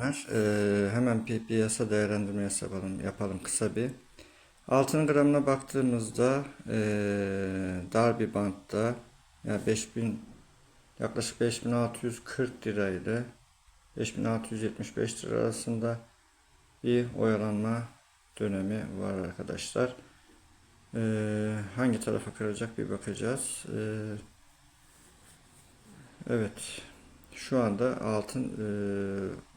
günler. Ee, hemen bir piyasa değerlendirmesi yapalım, yapalım kısa bir. Altın gramına baktığımızda ee, dar bir bantta yani 5000 yaklaşık 5640 lira ile 5675 lira arasında bir oyalanma dönemi var arkadaşlar. Ee, hangi tarafa kıracak bir bakacağız. Ee, evet. Şu anda altın e,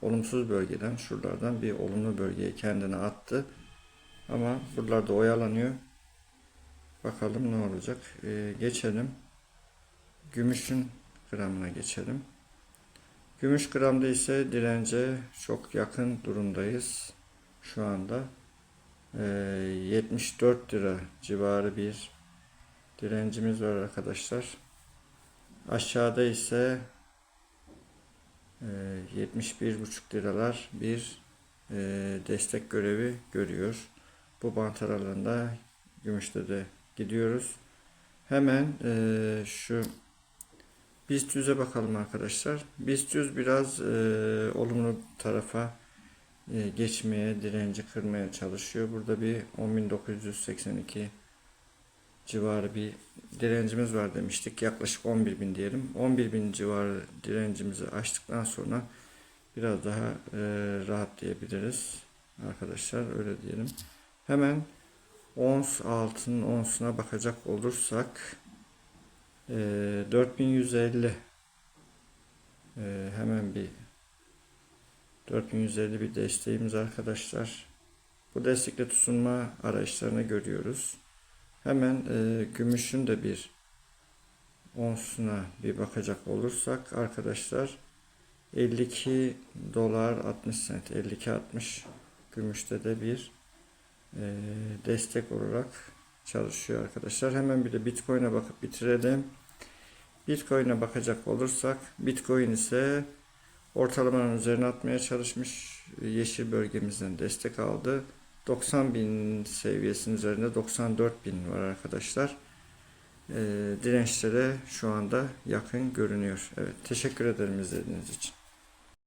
olumsuz bölgeden şuralardan bir olumlu bölgeye kendini attı. Ama buralarda oyalanıyor. Bakalım ne olacak. E, geçelim. Gümüşün gramına geçelim. Gümüş gramda ise dirence çok yakın durumdayız. Şu anda e, 74 lira civarı bir direncimiz var arkadaşlar. Aşağıda ise 71,5 liralar bir e, destek görevi görüyor. Bu bant aralığında gümüşte de gidiyoruz. Hemen e, şu BIST 100'e bakalım arkadaşlar. BIST 100 biraz e, olumlu tarafa geçmeye, direnci kırmaya çalışıyor. Burada bir 10.982 civarı bir direncimiz var demiştik. Yaklaşık 11.000 diyelim. 11.000 civarı direncimizi aştıktan sonra biraz daha e, rahatlayabiliriz. Arkadaşlar öyle diyelim. Hemen ons altının onsuna bakacak olursak e, 4150 e, hemen bir 4150 bir desteğimiz arkadaşlar. Bu destekle tutunma arayışlarını görüyoruz. Hemen e, gümüşün de bir onsuna bir bakacak olursak arkadaşlar 52 dolar 60 sent 52 60 gümüşte de bir e, destek olarak çalışıyor arkadaşlar. Hemen bir de Bitcoin'e bakıp bitirelim. Bitcoin'e bakacak olursak Bitcoin ise ortalamanın üzerine atmaya çalışmış. Yeşil bölgemizden destek aldı. 90 bin seviyesinin üzerinde 94 bin var arkadaşlar. E, dirençlere şu anda yakın görünüyor. Evet teşekkür ederim izlediğiniz için.